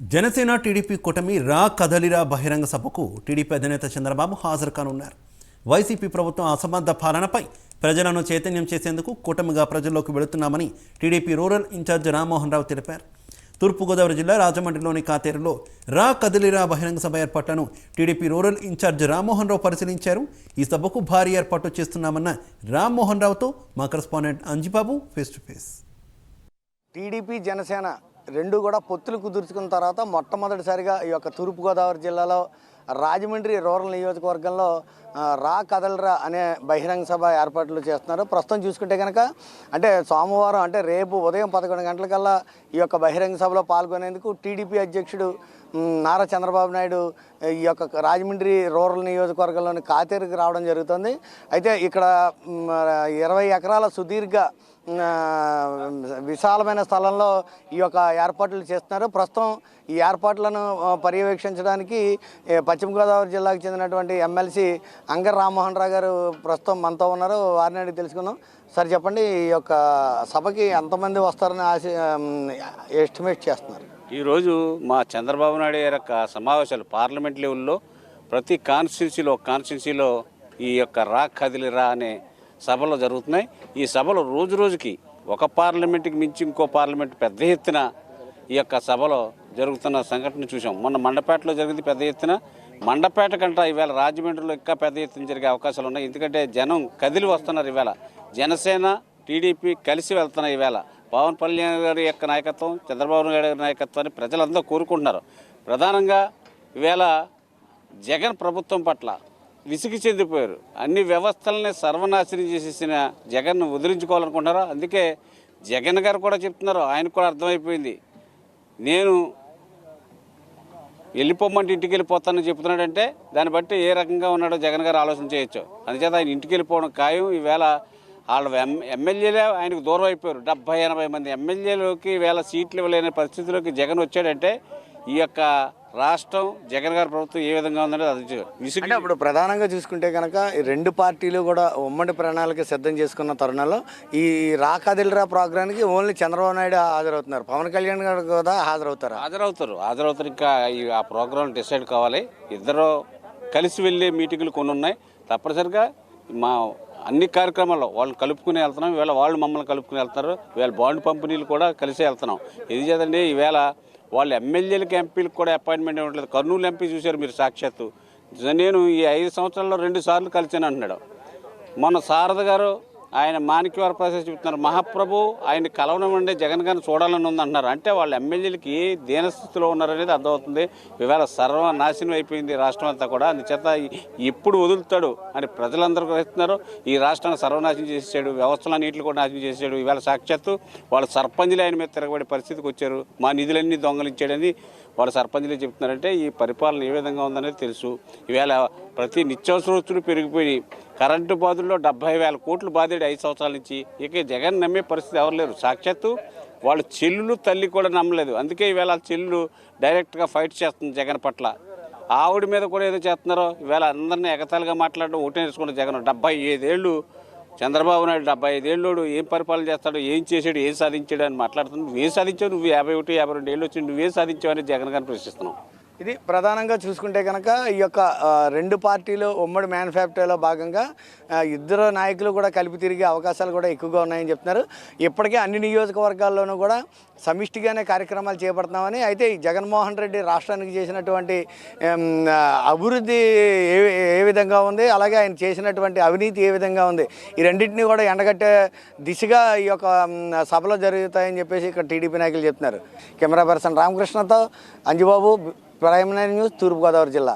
Janasena TDP కూటమి రా కదలిరా బహిరంగ సభకు టీడీపీ అధినేత చంద్రబాబు హాజరు కానున్నారు. వైసీపీ ప్రభుత్వం అసమర్థ పాలనపై ప్రజలను చైతన్యం చేసేందుకు కూటమిగా ప్రజల్లోకి వెళుతున్నామని TDP rural incharge Rammohan Rao తెలిపారు. తూర్పుగోదావరి జిల్లా రాజమండ్రిలోని కాతేరులో రా కదిలిరా బహిరంగ సభ ఏర్పాట్లను TDP rural incharge Rammohan Rao పరిశీలించారు. ఈ సభకు భారీ ఏర్పాటు చేస్తున్నామన్న రామ్మోహన్ రావుతో మా correspondent Anjibabu face to face. TDP Janasena రెండు కూడా పొత్తులు కుదుర్చుకున్న తర్వాత మొట్టమొదటిసారిగా ఈ యొక్క తూర్పుగోదావరి జిల్లాలో రాజమండ్రి రూరల్ నియోజకవర్గంలో రా కదలరా అనే బహిరంగ సభ ఏర్పాట్లు చేస్తున్నారు. ప్రస్తుతం చూసుకుంటే కనుక అంటే సోమవారం అంటే రేపు ఉదయం పదకొండు గంటలకల్లా ఈ యొక్క బహిరంగ సభలో పాల్గొనేందుకు టీడీపీ అధ్యక్షుడు నారా చంద్రబాబు నాయుడు ఈ యొక్క రాజమండ్రి రూరల్ నియోజకవర్గంలోని కాతేరుకు రావడం జరుగుతుంది. అయితే ఇక్కడ ఇరవై ఎకరాల సుదీర్ఘ విశాలమైన స్థలంలో ఈ యొక్క ఏర్పాట్లు చేస్తున్నారు. ప్రస్తుతం ఈ ఏర్పాట్లను పర్యవేక్షించడానికి పశ్చిమ గోదావరి జిల్లాకు చెందినటువంటి ఎమ్మెల్సీ అంగర్ రామ్మోహన్ రావు గారు ప్రస్తుతం మనతో ఉన్నారు. వారిని అడిగి తెలుసుకుందాం. సార్ చెప్పండి ఈ యొక్క సభకి ఎంతమంది వస్తారని ఆశ ఎస్టిమేట్ చేస్తున్నారు? ఈరోజు మా చంద్రబాబు నాయుడు గారి యొక్క సమావేశాలు పార్లమెంట్ లెవెల్లో ప్రతి కాన్స్టిట్యున్సీలో కాన్స్టిట్యున్సీలో ఈ యొక్క రా కదిలిరా అనే సభలు జరుగుతున్నాయి. ఈ సభలు రోజు రోజుకి ఒక పార్లమెంట్కి మించి ఇంకో పార్లమెంట్ పెద్ద ఎత్తున ఈ యొక్క సభలో జరుగుతున్న సంఘటన చూసాం మొన్న మండపేటలో జరిగింది పెద్ద ఎత్తున. మండపేట కంటే ఈవేళ రాజమండ్రిలో ఇంకా పెద్ద ఎత్తున జరిగే అవకాశాలు ఉన్నాయి. ఎందుకంటే జనం కదిలి వస్తున్నారు ఈవేళ. జనసేన టీడీపీ కలిసి వెళ్తున్నాయి ఈవేళ. పవన్ కళ్యాణ్ గారి యొక్క నాయకత్వం చంద్రబాబు నాయుడు గారి నాయకత్వాన్ని ప్రజలందరూ కోరుకుంటున్నారు. ప్రధానంగా ఈవేళ జగన్ ప్రభుత్వం పట్ల విసిగి చెందిపోయారు అన్ని వ్యవస్థలని సర్వనాశనం చేసేసిన జగన్ను వదిలించుకోవాలనుకుంటున్నారు అందుకే జగన్ గారు కూడా చెప్తున్నారు ఆయనకు కూడా అర్థమైపోయింది. నేను వెళ్ళిపోమంటే ఇంటికి వెళ్ళిపోతానని చెప్తున్నాడంటే దాన్ని బట్టి ఏ రకంగా ఉన్నాడో జగన్ గారు ఆలోచన చేయొచ్చు. అందుచేత ఆయన ఇంటికి వెళ్ళిపోవడం ఖాయం. ఈవేళ వాళ్ళ ఎం ఎమ్మెల్యేలే ఆయనకు దూరం అయిపోయారు. డెబ్బై ఎనభై మంది ఎమ్మెల్యేలోకి వేళ సీట్లు ఇవ్వలేని పరిస్థితిలోకి జగన్ వచ్చాడంటే ఈ యొక్క రాష్ట్రం జగన్ గారి ప్రభుత్వం ఏ విధంగా ఉందనేది అది విసుగు అంటే ఇప్పుడు ప్రధానంగా చూసుకుంటే కనుక ఈ రెండు పార్టీలు కూడా ఉమ్మడి ప్రణాళిక సిద్ధం చేసుకున్న తరుణంలో ఈ రా కదిలిరా ప్రోగ్రామ్కి ఓన్లీ చంద్రబాబు నాయుడు హాజరవుతున్నారు. పవన్ కళ్యాణ్ గారు కూడా హాజరవుతారా? హాజరవుతారు. హాజరవుతారు. ఇంకా ఈ ఆ ప్రోగ్రాం డిసైడ్ కావాలి. ఇద్దరు కలిసి వెళ్ళే మీటింగులు కొన్ని ఉన్నాయి. తప్పనిసరిగా మా అన్ని కార్యక్రమాల్లో వాళ్ళు కలుపుకుని వెళ్తున్నాం. ఈవేళ వాళ్ళు మమ్మల్ని కలుపుకుని వెళ్తున్నారు. ఈవేళ బాండ్ పంపిణీలు కూడా కలిసి వెళ్తున్నాం. ఇది చేదండి ఈవేళ వాళ్ళు ఎమ్మెల్యేలకి ఎంపీలకు కూడా అపాయింట్మెంట్ ఇవ్వట్లేదు కర్నూలు ఎంపీ చూశారు మీరు సాక్షాత్తు. నేను ఈ ఐదు సంవత్సరాల్లో రెండు సార్లు కలిసాను అంటున్నాడు. మొన్న శారద గారు ఆయన మాణిక్యవార ప్రసాద్ చెప్తున్నారు మహాప్రభు ఆయన కలవనమండి జగన్ గారిని చూడాలని ఉంది అంటున్నారు. అంటే వాళ్ళ ఎమ్మెల్యేలకి దీనస్థితిలో ఉన్నారనేది అర్థమవుతుంది. ఇవాళ సర్వనాశనం అయిపోయింది రాష్ట్రం అంతా కూడా. అందుచేత ఎప్పుడు వదులుతాడు అని ప్రజలందరూ గ్రహిస్తున్నారు. ఈ రాష్ట్రాన్ని సర్వనాశనం చేసేసాడు వ్యవస్థలన్నింటిని కూడా నాశనం చేసేసాడు. ఇవాళ సాక్షాత్తు వాళ్ళ సర్పంచులు ఆయన మీద తిరగబడే పరిస్థితికి వచ్చారు. మా నిధులన్నీ దొంగలించాడని వాళ్ళ సర్పంచులే చెప్తున్నారంటే ఈ పరిపాలన ఏ విధంగా ఉందనేది తెలుసు. ఈవేళ ప్రతి నిత్యావసర వస్తువులు పెరిగిపోయి కరెంటు బాధల్లో డెబ్బై వేల కోట్లు బాధాడు ఐదు సంవత్సరాల నుంచి. ఇక జగన్ నమ్మే పరిస్థితి ఎవరు లేరు. సాక్షాత్తు వాళ్ళ చెల్లులు తల్లి కూడా నమ్మలేదు. అందుకే ఈవేళ చెల్లులు చెల్లు డైరెక్ట్గా ఫైట్ చేస్తుంది జగన్ పట్ల. ఆవిడ మీద కూడా ఏదో చేస్తున్నారో ఈవేళ అందరినీ ఎగతాలుగా మాట్లాడడం ఓటే నేర్చుకున్న జగన్. డెబ్బై ఐదేళ్ళు చంద్రబాబు నాయుడు డెబ్బై ఐదేళ్ళోడు ఏం పరిపాలన చేస్తాడు ఏం చేశాడు ఏం సాధించాడు అని మాట్లాడుతున్నాడు. నువ్వేం సాధించావు? నువ్వు యాభై ఒకటి యాభై రెండు ఏళ్ళు వచ్చి నువ్వేం సాధించావు అని జగన్ గారిని ప్రశ్నిస్తున్నావు ఇది ప్రధానంగా చూసుకుంటే కనుక ఈ యొక్క రెండు పార్టీలు ఉమ్మడి మ్యానుఫ్యాక్చర్లో భాగంగా ఇద్దరు నాయకులు కూడా కలిపి తిరిగే అవకాశాలు కూడా ఎక్కువగా ఉన్నాయని చెప్తున్నారు. ఇప్పటికే అన్ని నియోజకవర్గాల్లోనూ కూడా సమిష్టిగానే కార్యక్రమాలు చేపడుతున్నామని అయితే ఈ జగన్మోహన్ రెడ్డి రాష్ట్రానికి చేసినటువంటి అభివృద్ధి ఏ ఏ విధంగా ఉంది అలాగే ఆయన చేసినటువంటి అవినీతి ఏ విధంగా ఉంది ఈ రెండింటిని కూడా ఎండగట్టే దిశగా ఈ యొక్క సభలో జరుగుతాయని చెప్పేసి ఇక్కడ టీడీపీ నాయకులు చెప్తున్నారు. కెమెరా పర్సన్ రామకృష్ణతో అంజుబాబు ప్రైమ్ నైన్ న్యూస్ తూర్పుగోదావరి జిల్లా.